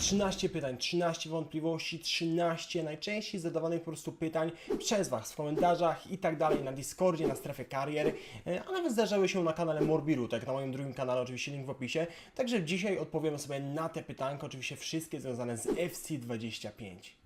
13 pytań, 13 wątpliwości, 13 najczęściej zadawanych po prostu pytań przez Was w komentarzach i tak dalej, na Discordzie, na strefie karier, e, a nawet zdarzały się na kanale Morbiru, tak na moim drugim kanale, oczywiście link w opisie. Także dzisiaj odpowiemy sobie na te pytanka, oczywiście wszystkie związane z FC25.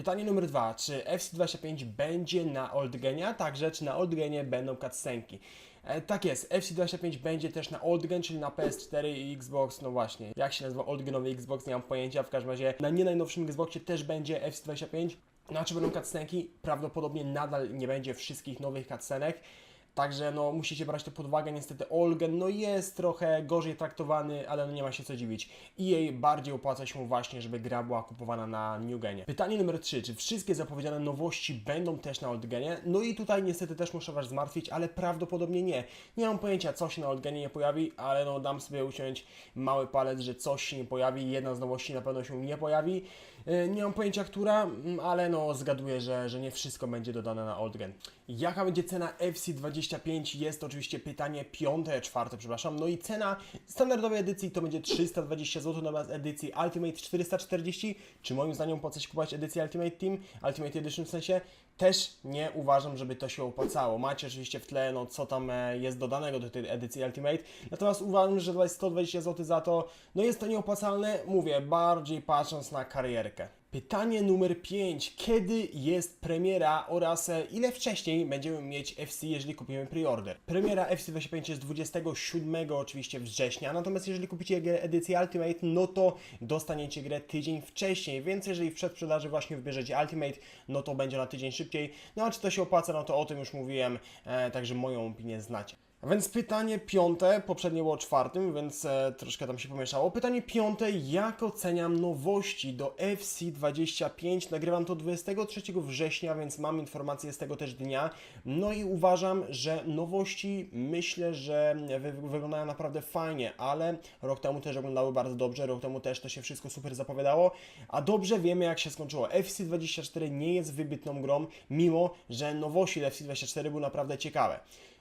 Pytanie numer dwa. Czy FC25 będzie na Oldgenie, a także czy na Oldgenie będą cutscenki? E, tak jest, FC25 będzie też na Oldgen, czyli na PS4 i Xbox, no właśnie, jak się nazywa Oldgenowy Xbox, nie mam pojęcia, w każdym razie na nie najnowszym Xboxie też będzie FC25. No a czy będą cutscenki? Prawdopodobnie nadal nie będzie wszystkich nowych cutscenek. Także no musicie brać to pod uwagę, niestety Olgen no jest trochę gorzej traktowany, ale no nie ma się co dziwić. I jej bardziej opłaca się właśnie, żeby gra była kupowana na New Genie. Pytanie numer 3. Czy wszystkie zapowiedziane nowości będą też na Oldgenie? No i tutaj niestety też muszę Was zmartwić, ale prawdopodobnie nie. Nie mam pojęcia co się na Oldgenie nie pojawi, ale no dam sobie uciąć mały palec, że coś się nie pojawi, jedna z nowości na pewno się nie pojawi. Yy, Nie mam pojęcia, która, mm, ale no zgaduję, że, że nie wszystko będzie dodane na Oldgen. Jaka będzie cena FC25? Jest oczywiście pytanie piąte, czwarte, przepraszam. No i cena standardowej edycji to będzie 320 zł, natomiast edycji Ultimate 440. Czy moim zdaniem opłaca się kupować edycję Ultimate Team, Ultimate Edition w sensie? Też nie uważam, żeby to się opłacało. Macie oczywiście w tle, no co tam e, jest dodanego do tej edycji Ultimate. Natomiast uważam, że tutaj 120 zł za to, no jest to nieopłacalne. Mówię, bardziej patrząc na karierkę. Pytanie numer 5. Kiedy jest premiera oraz e, ile wcześniej będziemy mieć FC, jeżeli kupimy preorder? Premiera FC25 jest 27 oczywiście września, natomiast jeżeli kupicie grę edycję Ultimate, no to dostaniecie grę tydzień wcześniej, więc jeżeli w przedsprzedaży właśnie wybierzecie Ultimate, no to będzie na tydzień szybciej. No a czy to się opłaca, no to o tym już mówiłem, e, także moją opinię znacie. A więc pytanie piąte, poprzednie było czwartym, więc e, troszkę tam się pomieszało. Pytanie piąte, jak oceniam nowości do FC25? Nagrywam to 23 września, więc mam informacje z tego też dnia. No i uważam, że nowości myślę, że wy, wyglądają naprawdę fajnie, ale rok temu też oglądały bardzo dobrze, rok temu też to się wszystko super zapowiadało, a dobrze wiemy jak się skończyło. FC24 nie jest wybitną grą, mimo że nowości do FC24 były naprawdę ciekawe.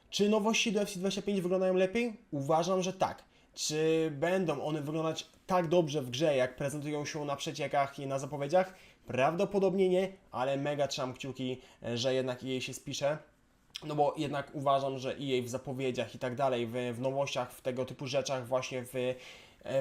Czy nowości do FC25 wyglądają lepiej? Uważam, że tak. Czy będą one wyglądać tak dobrze w grze, jak prezentują się na przeciekach i na zapowiedziach? Prawdopodobnie nie, ale mega trzymam kciuki, e, że jednak jej się spisze. No bo jednak uważam, że EA w zapowiedziach i tak dalej, w, w nowościach, w tego typu rzeczach, właśnie w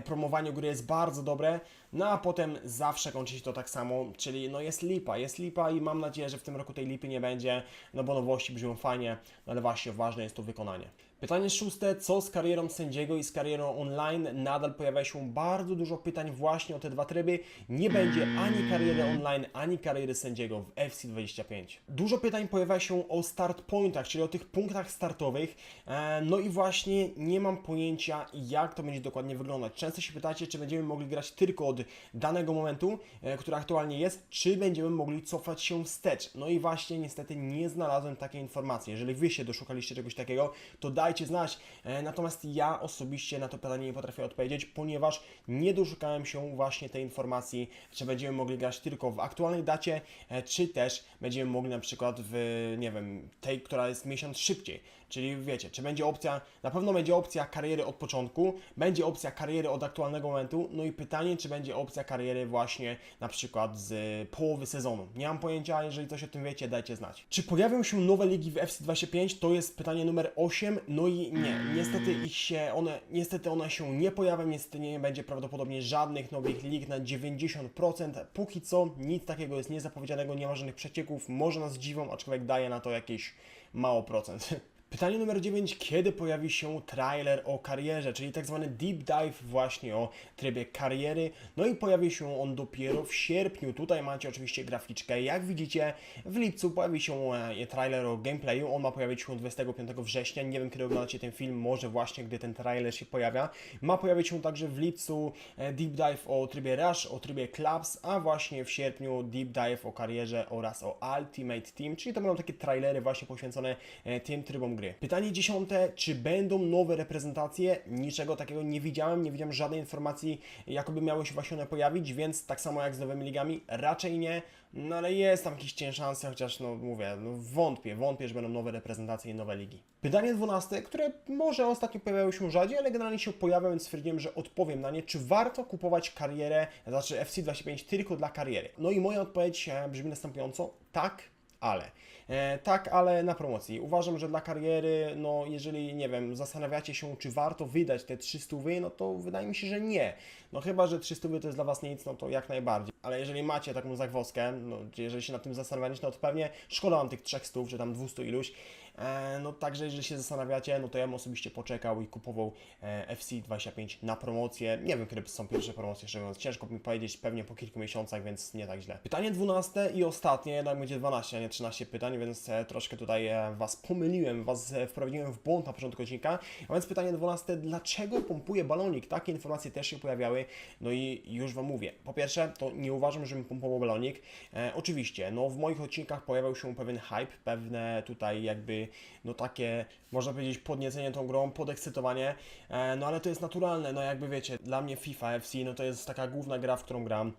promowaniu gry jest bardzo dobre, no a potem zawsze kończy się to tak samo, czyli no jest lipa, jest lipa i mam nadzieję, że w tym roku tej lipy nie będzie, no bo nowości brzmią fajnie, no ale właśnie ważne jest to wykonanie. Pytanie szóste, co z karierą sędziego i z karierą online? Nadal pojawia się bardzo dużo pytań właśnie o te dwa tryby. Nie będzie ani kariery online, ani kariery sędziego w FC25. Dużo pytań pojawia się o start pointach, czyli o tych punktach startowych. E, No i właśnie nie mam pojęcia, jak to będzie dokładnie wyglądać. Często się pytacie, czy będziemy mogli grać tylko od danego momentu, e, który aktualnie jest, czy będziemy mogli cofać się wstecz. No i właśnie niestety nie znalazłem takiej informacji. Jeżeli Wy się doszukaliście czegoś takiego, to dajcie znać. E, Natomiast ja osobiście na to pytanie nie potrafię odpowiedzieć, ponieważ nie doszukałem się właśnie tej informacji, czy będziemy mogli grać tylko w aktualnej dacie, e, czy też będziemy mogli na przykład w, nie wiem, tej, która jest miesiąc szybciej. Czyli wiecie, czy będzie opcja, na pewno będzie opcja kariery od początku, będzie opcja kariery od aktualnego momentu, no i pytanie, czy będzie opcja kariery właśnie na przykład z połowy sezonu. Nie mam pojęcia, jeżeli coś o tym wiecie, dajcie znać. Czy pojawią się nowe ligi w FC25? To jest pytanie numer 8, no i nie, niestety ich się, one, niestety one się nie pojawią, niestety nie będzie prawdopodobnie żadnych nowych lig na 90%, póki co nic takiego jest niezapowiedzianego, nie ma żadnych przecieków, może nas dziwą, aczkolwiek daje na to jakieś mało procent. Pytanie numer 9. Kiedy pojawi się trailer o karierze, czyli tak zwany deep dive właśnie o trybie kariery? No i pojawi się on dopiero w sierpniu. Tutaj macie oczywiście graficzkę. Jak widzicie, w lipcu pojawi się e, trailer o gameplayu. On ma pojawić się 25 września. Nie wiem, kiedy oglądacie ten film, może właśnie gdy ten trailer się pojawia. Ma pojawić się także w lipcu e, deep dive o trybie Rush, o trybie Clubs, a właśnie w sierpniu deep dive o karierze oraz o Ultimate Team, czyli to będą takie trailery właśnie poświęcone e, tym trybom gry. Pytanie dziesiąte, czy będą nowe reprezentacje? Niczego takiego nie widziałem, nie widziałem żadnej informacji, jakoby miały się właśnie one pojawić, więc tak samo jak z nowymi ligami, raczej nie. No ale jest tam jakieś cień szanse, chociaż no mówię, no wątpię, wątpię, że będą nowe reprezentacje i nowe ligi. Pytanie dwunaste, które może ostatnio pojawiało się rzadziej, ale generalnie się pojawia, więc stwierdziłem, że odpowiem na nie. Czy warto kupować karierę, znaczy FC25 tylko dla kariery? No i moja odpowiedź e, brzmi następująco, tak, ale. E, tak, ale na promocji. Uważam, że dla kariery, no jeżeli, nie wiem, zastanawiacie się, czy warto wydać te 300 wy, no to wydaje mi się, że nie. No chyba, że 300 wy to jest dla Was nic, no to jak najbardziej. Ale jeżeli macie taką zagwozdkę, no jeżeli się nad tym zastanawiacie, no to pewnie szkoda Wam tych 300 czy tam 200 iluś. E, no także jeżeli się zastanawiacie, no to ja bym osobiście poczekał i kupował e, FC25 na promocję. Nie wiem, kiedy są pierwsze promocje, szczerze mówiąc. Ciężko mi powiedzieć, pewnie po kilku miesiącach, więc nie tak źle. Pytanie 12 i ostatnie, jednak będzie 12, a nie 13 pytań, więc e, troszkę tutaj Was pomyliłem, Was wprowadziłem w błąd na początku odcinka. A więc pytanie 12, dlaczego pompuje balonik? Takie informacje też się pojawiały, no i już Wam mówię. Po pierwsze, to nie uważam, żebym pompował balonik. E, oczywiście, no w moich odcinkach pojawiał się pewien hype, pewne tutaj jakby, no takie, można powiedzieć, podniecenie tą grą, podekscytowanie, e, no ale to jest naturalne, no jakby wiecie, dla mnie FIFA FC, no to jest taka główna gra, w którą gram.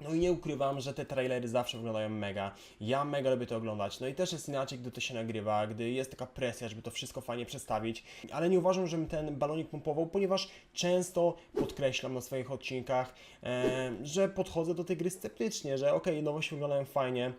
No i nie ukrywam, że te trailery zawsze wyglądają mega. Ja mega lubię to oglądać. No i też jest inaczej, gdy to się nagrywa, gdy jest taka presja, żeby to wszystko fajnie przedstawić. Ale nie uważam, żebym ten balonik pompował, ponieważ często podkreślam na swoich odcinkach, e, że podchodzę do tej gry sceptycznie, że okej, nowości wyglądają fajnie.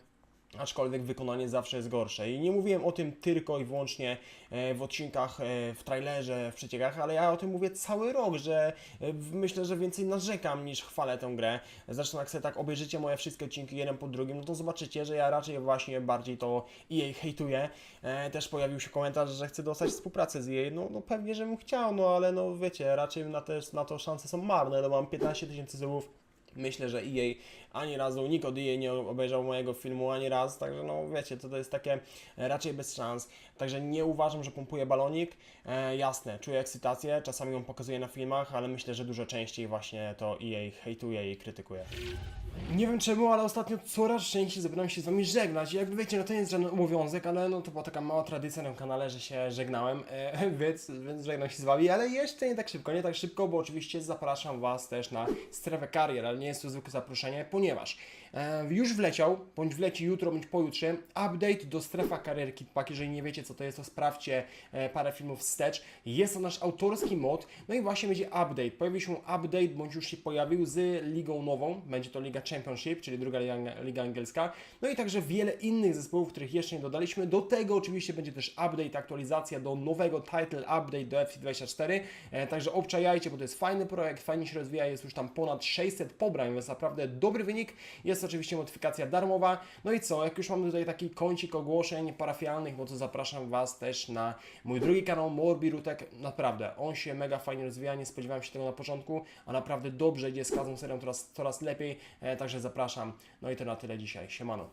Aczkolwiek wykonanie zawsze jest gorsze. I nie mówiłem o tym tylko i wyłącznie e, w odcinkach, e, w trailerze, w przeciekach, ale ja o tym mówię cały rok, że e, myślę, że więcej narzekam niż chwalę tę grę. Zresztą jak sobie tak obejrzycie moje wszystkie odcinki jeden po drugim, no to zobaczycie, że ja raczej właśnie bardziej to EA hejtuję. Też pojawił się komentarz, że chcę dostać współpracę z EA. No, no pewnie, żebym chciał, no ale no wiecie, raczej na, te, na to szanse są marne. No mam 15 tysięcy subów. Myślę, że EA ani razu, nikt od EA nie obejrzał mojego filmu ani raz, także no wiecie, to, to jest takie e, raczej bez szans. Także nie uważam, że pompuje balonik. E, jasne, czuję ekscytację, czasami ją pokazuję na filmach, ale myślę, że dużo częściej właśnie to EA hejtuje i krytykuje. Nie wiem czemu, ale ostatnio coraz częściej zabieram się z wami żegnać. Jakby wiecie, no to nie jest żaden obowiązek, ale no to była taka mała tradycja na tym kanale, że się żegnałem, e, więc, więc żegnam się z wami, ale jeszcze nie tak szybko, nie tak szybko, bo oczywiście zapraszam was też na strefę karier, ale nie jest to zwykłe zaproszenie, ponieważ już wleciał, bądź wleci jutro, bądź pojutrze, update do strefa karier Kitpack. Jeżeli nie wiecie co to jest, to sprawdźcie e, parę filmów wstecz. Jest to nasz autorski mod, no i właśnie będzie update. Pojawi się update, bądź już się pojawił z ligą nową, będzie to Liga Championship, czyli druga liga, liga angielska, no i także wiele innych zespołów, których jeszcze nie dodaliśmy. Do tego oczywiście będzie też update, aktualizacja do nowego title update do FC24, e, także obczajajcie, bo to jest fajny projekt, fajnie się rozwija, jest już tam ponad 600 pobrań, więc naprawdę dobry wynik. Jest oczywiście modyfikacja darmowa. No i co, jak już mamy tutaj taki kącik ogłoszeń parafialnych, bo to zapraszam Was też na mój drugi kanał Morbi Rutek. Naprawdę, on się mega fajnie rozwija, nie spodziewałem się tego na początku, a naprawdę dobrze idzie z każdą serią coraz, coraz lepiej, e, także zapraszam. No i to na tyle dzisiaj. Siemano.